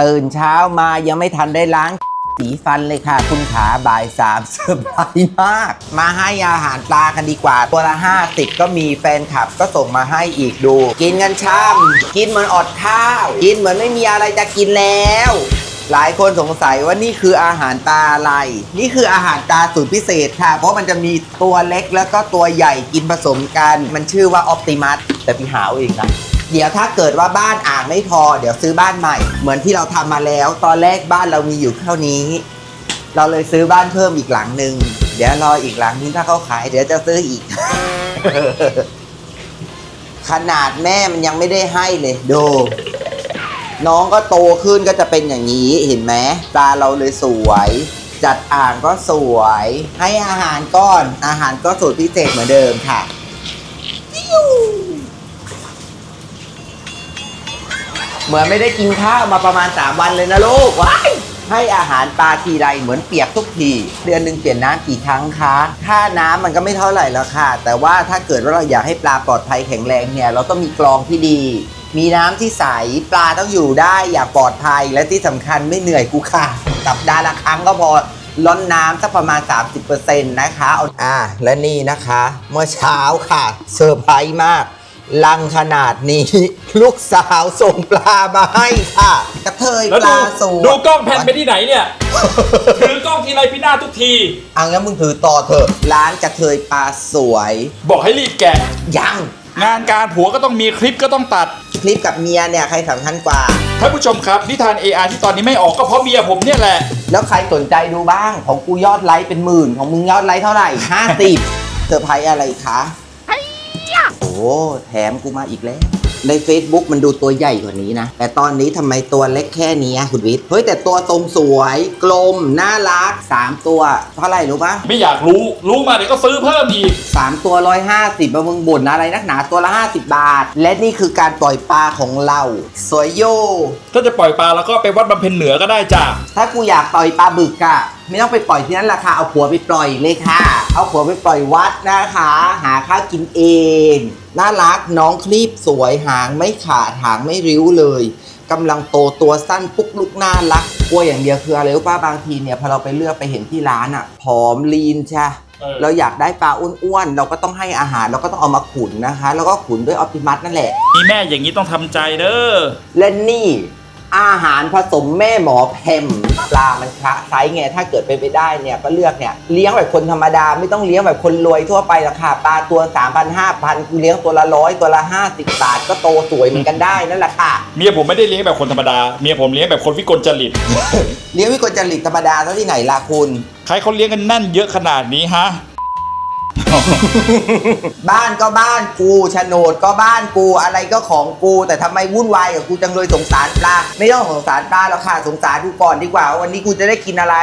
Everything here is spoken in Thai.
ตื่นเช้ามายังไม่ทันได้ล้างสีฟันเลยค่ะ คุณขาบ่ายสามเซอร์ไพรส์มาก มาให้อาหารปลากันดีกว่า ตัวละ50ก็มีแฟนคลับก็ส่งมาให้อีกดู กินกันช่ำกินเหมือนอดข้าว กินเหมือนไม่มีอะไรจะกินแล้ว หลายคนสงสัยว่านี่คืออาหารตาอะไร นี่คืออาหารตาสูตรพิเศษค่ะ เพราะมันจะมีตัวเล็กแล้วก็ตัวใหญ่กินผสมกัน มันชื่อว่าออ t ติมัสแต่พี่หาเอาเองนะ เดี๋ยวถ้าเกิดว่าบ้านอ่างไม่พอ เดี๋ยวซื้อบ้านใหม่ เหมือนที่เราทำมาแล้ว ตอนแรกบ้านเรามีอยู่เท่านี้ เราเลยซื้อบ้านเพิ่มอีกหลังหนึ่งเดี๋ยวรออีกหลังนึงถ้าเขาขาย เดี๋ยวจะซื้ออีก ขนาดแม่มันยังไม่ได้ให้เลยดูน้องก็โตขึ้นก็จะเป็นอย่างนี้เห็นไหมตาเราเลยสวย จัดอ่างก็สวย ให้อาหารก้อน อาหารก็สูตรพิเศษเหมือนเดิมค่ะ เหมือนไม่ได้กินข้าวมาประมาณ 3 วันเลยนะลูกว้ายให้อาหารปลาทีไรเหมือนเปียกทุกที เดือนหนึ่งเปลี่ยนน้ำกี่ครั้งคะค่าน้ำมันก็ไม่เท่าไหร่แล้วค่ะ แต่ว่าถ้าเกิดว่าเราอยากให้ปลาปลอดภัยแข็งแรงเนี่ย เราต้องมีกรองที่ดี มีน้ำที่ใสปลาต้องอยู่ได้อย่าปลอดภัยและที่สำคัญไม่เหนื่อยกูค่ะสัปดาห์ละครั้งก็พอล้นน้ำสักประมาณ 30%นะคะเอาอ่าและนี่นะคะ เมื่อเช้าค่ะเซอร์ไพรส์มาก ลังขนาดนี้ ลูกสาวส่งปลามาให้ค่ะ กระเทยแล้วปดูลาสวยดูกล้องแพนไปที่ไหนเนี่ย ถือกล้องทีไรพินาศทุกที อังงั้นมึงถือต่อเถอะร้านกระเทยปลาสวย บอกให้รีบแกะ ยัง งานการผัวก็ต้องมีคลิปก็ต้องตัด คลิปกับเมียเนี่ยใครสำคัญกว่า ท่านผู้ชมครับ นิทาน AR ที่ตอนนี้ไม่ออกก็เพราะเมียผมเนี่ยแหละ แล้วใครสนใจดูบ้างของกูยอดไลค์เป็นหมื่น ของมึงยอดไลค์เท่าไหร่ห้าสิบเซอร์ไพรส์อะไรคะ โอ้แถมกูมาอีกแล้ว ใน Facebook มันดูตัวใหญ่กว่านี้นะ แต่ตอนนี้ทำไมตัวเล็กแค่นี้อะคุณวิทย์เฮ้ย แต่ตัวทรงสวย กลม น่ารัก 3 ตัว เท่าไหร่รู้ปะไม่อยากรู้ รู้มาเดี๋ยวก็ซื้อเพิ่มอีกสามตัว 150มามึงบ่นอะไรนักหนาตัวละ 50 บาท และนี่คือการปล่อยปลาของเรา สวยโย ถ้าจะปล่อยปลาแล้วก็ไปวัดบำเพ็ญเหนือก็ได้จ้ะถ้ากูอยากปล่อยปลาบึกอะ ไม่ต้องไปปล่อยที่นั่นราคาเอาผัวไปปล่อยเลยค่ะ เอาผัวไปปล่อยวัดนะคะ หาข้าวกินเอง น่ารักน้องคลีบสวยหางไม่ขาดหางไม่ริ้วเลยกำลังโตตัวสั้นปุ๊กลุกน่ารักกลัวอย่างเดียวคืออะไรรู้ป้าบางทีเนี่ยพอเราไปเลือกไปเห็นที่ร้านอะผอมลีนใช่เออเราอยากได้ปลาอ้วนๆเราก็ต้องให้อาหารเราก็ต้องเอามาขุนนะคะ แล้วก็ขุนด้วยออปติมัสนั่นแหละมีแม่อย่างนี้ต้องทำใจเด้อและนี่ อาหารผสมแม่หมอแพมปลามันคละไซส์ไงถ้าเกิดเป็นไปได้เนี่ยก็เลือกเนี่ยเลี้ยงแบบคนธรรมดาไม่ต้องเลี้ยงแบบคนรวยทั่วไปหรอกค่ะปลาตัว 3 0 0 0 5,000กูเลี้ยงตัวละร้อยตัวละ 50 บาท ก็โตสวยเหมือนกันได้นั่นแหละค่ะ เมียผมไม่ได้เลี้ยงแบบคนธรรมดา เมียผมเลี้ยงแบบคนวิกลจริต เลี้ยงวิกลจริตธรรมดาเท่าที่ไหนล่ะคุณ ใครเขาเลี้ยงกันแน่นเยอะขนาดนี้ฮะ บ้านก็บ้านกูโฉนดก็บ้านกูอะไรก็ของกู แต่ทำไมวุ่นวายกับกูจังเลยสงสารปลาไม่ต้องสงสารปลาหรอกค่ะสงสารกูก่อนดีกว่าว่าวันนี้กูจะได้กินอะไร